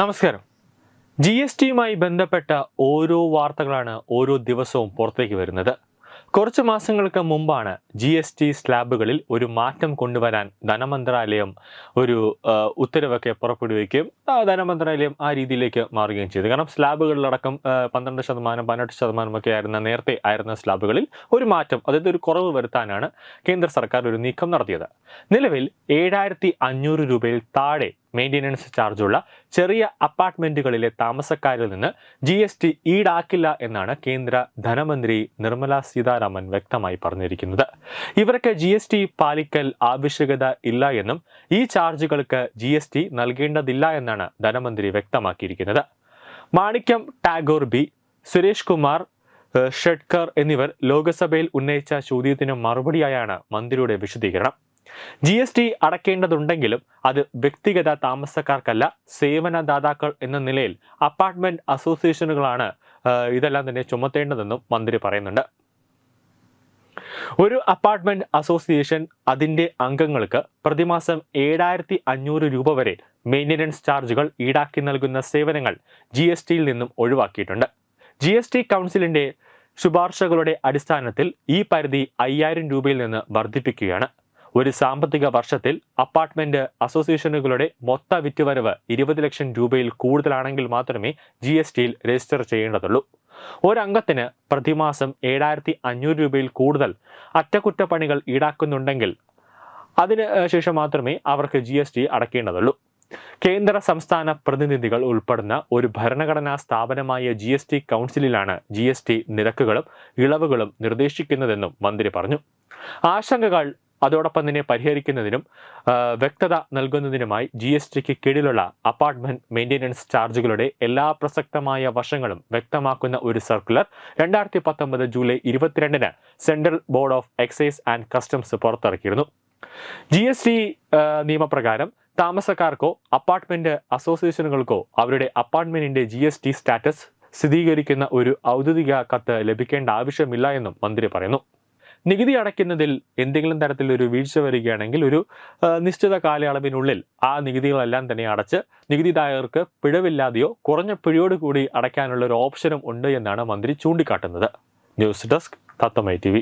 നമസ്കാരം. G S ടിയുമായി ബന്ധപ്പെട്ട ഓരോ വാർത്തകളാണ് ഓരോ ദിവസവും പുറത്തേക്ക് വരുന്നത്. കുറച്ച് മാസങ്ങൾക്ക് മുമ്പാണ് ജി എസ് ടി സ്ലാബുകളിൽ ഒരു മാറ്റം കൊണ്ടുവരാൻ ധനമന്ത്രാലയം ഒരു ഉത്തരവൊക്കെ പുറപ്പെടുവിക്കുകയും ധനമന്ത്രാലയം ആ രീതിയിലേക്ക് മാറുകയും ചെയ്തു. കാരണം സ്ലാബുകളിലടക്കം പന്ത്രണ്ട് ശതമാനം പതിനെട്ട് ശതമാനമൊക്കെ ആയിരുന്ന നേരത്തെ ആയിരുന്ന സ്ലാബുകളിൽ ഒരു മാറ്റം അതായത് ഒരു കുറവ് വരുത്താനാണ് കേന്ദ്ര സർക്കാർ ഒരു നീക്കം നടത്തിയത്. നിലവിൽ ഏഴായിരത്തി അഞ്ഞൂറ് രൂപയിൽ താഴെ മെയിന്റെനൻസ് ചാർജുള്ള ചെറിയ അപ്പാർട്ട്മെന്റുകളിലെ താമസക്കാരിൽ നിന്ന് ജി എസ് ടി ഈടാക്കില്ല എന്നാണ് കേന്ദ്ര ധനമന്ത്രി നിർമ്മല സീതാരാമൻ വ്യക്തമായി പറഞ്ഞിരിക്കുന്നത്. ഇവർക്ക് ജി എസ് ടി പാലിക്കൽ ആവശ്യകത ഇല്ല എന്നും ഈ ചാർജുകൾക്ക് ജി എസ് ടി നൽകേണ്ടതില്ല എന്നാണ് ധനമന്ത്രി വ്യക്തമാക്കിയിരിക്കുന്നത്. മാണിക്യം ടാഗോർ ബി സുരേഷ് കുമാർ ഷെഡ്കർ എന്നിവർ ലോക്സഭയിൽ ഉന്നയിച്ച ചോദ്യത്തിന് മറുപടിയായാണ് മന്ത്രിയുടെ വിശദീകരണം. ജി എസ് ടി അടയ്ക്കേണ്ടതുണ്ടെങ്കിലും അത് വ്യക്തിഗത താമസക്കാർക്കല്ല സേവനദാതാക്കൾ എന്ന നിലയിൽ അപ്പാർട്ട്മെന്റ് അസോസിയേഷനുകളാണ് ഇതെല്ലാം തന്നെ ചുമത്തേണ്ടതെന്നും മന്ത്രി പറയുന്നുണ്ട്. ഒരു അപ്പാർട്ട്മെന്റ് അസോസിയേഷൻ അതിന്റെ അംഗങ്ങൾക്ക് പ്രതിമാസം ഏഴായിരത്തി അഞ്ഞൂറ് രൂപ വരെ മെയിന്റനൻസ് ചാർജുകൾ ഈടാക്കി നൽകുന്ന സേവനങ്ങൾ ജി എസ് ടിയിൽ നിന്നും ഒഴിവാക്കിയിട്ടുണ്ട്. ജി എസ് ടി കൗൺസിലിന്റെ ശുപാർശകളുടെ അടിസ്ഥാനത്തിൽ ഈ പരിധി അയ്യായിരം രൂപയിൽ നിന്ന് വർദ്ധിപ്പിക്കുകയാണ്. ഒരു സാമ്പത്തിക വർഷത്തിൽ അപ്പാർട്ട്മെന്റ് അസോസിയേഷനുകളുടെ മൊത്ത വിറ്റുവരവ് ഇരുപത് ലക്ഷം രൂപയിൽ കൂടുതലാണെങ്കിൽ മാത്രമേ ജി എസ് ടിയിൽ രജിസ്റ്റർ ചെയ്യേണ്ടതുള്ളൂ. ഒരംഗത്തിന് പ്രതിമാസം ഏഴായിരത്തി അഞ്ഞൂറ് രൂപയിൽ കൂടുതൽ അറ്റകുറ്റപ്പണികൾ ഈടാക്കുന്നുണ്ടെങ്കിൽ അതിന് ശേഷം മാത്രമേ അവർക്ക് ജി എസ് ടി അടയ്ക്കേണ്ടതുള്ളൂ. കേന്ദ്ര സംസ്ഥാന പ്രതിനിധികൾ ഉൾപ്പെടുന്ന ഒരു ഭരണഘടനാ സ്ഥാപനമായ ജി എസ് ടി കൗൺസിലിലാണ് ജി എസ് ടി നിരക്കുകളും ഇളവുകളും നിർദ്ദേശിക്കുന്നതെന്നും മന്ത്രി പറഞ്ഞു. ആശങ്കകൾ അതോടൊപ്പം തന്നെ പരിഹരിക്കുന്നതിനും വ്യക്തത നൽകുന്നതിനുമായി ജി എസ് ടിക്ക് കീഴിലുള്ള അപ്പാർട്ട്മെന്റ് മെയിന്റെനൻസ് ചാർജുകളുടെ എല്ലാ പ്രസക്തമായ വശങ്ങളും വ്യക്തമാക്കുന്ന ഒരു സർക്കുലർ രണ്ടായിരത്തി പത്തൊമ്പത് ജൂലൈ ഇരുപത്തിരണ്ടിന് central board of excise and customs പുറത്തിറക്കിയിരുന്നു. G S T നിയമപ്രകാരം താമസക്കാർക്കോ അപ്പാർട്ട്മെന്റ് അസോസിയേഷനുകൾക്കോ അവരുടെ അപ്പാർട്ട്മെന്റിന്റെ ജി എസ് ടി സ്റ്റാറ്റസ് സ്ഥിരീകരിക്കുന്ന ഒരു ഔദ്യോഗിക കത്ത് ലഭിക്കേണ്ട ആവശ്യമില്ല എന്നും മന്ത്രി പറയുന്നു. നികുതി അടയ്ക്കുന്നതിൽ എന്തെങ്കിലും തരത്തിലൊരു വീഴ്ച വരികയാണെങ്കിൽ ഒരു നിശ്ചിത കാലയളവിനുള്ളിൽ ആ നികുതികളെല്ലാം തന്നെ അടച്ച് നികുതിദായകർക്ക് പിഴവില്ലാതെയോ കുറഞ്ഞ പിഴയോട് കൂടി അടയ്ക്കാനുള്ള ഒരു ഓപ്ഷനും ഉണ്ട് എന്നാണ് മന്ത്രി ചൂണ്ടിക്കാട്ടുന്നത്. News desk തത്തമൈ T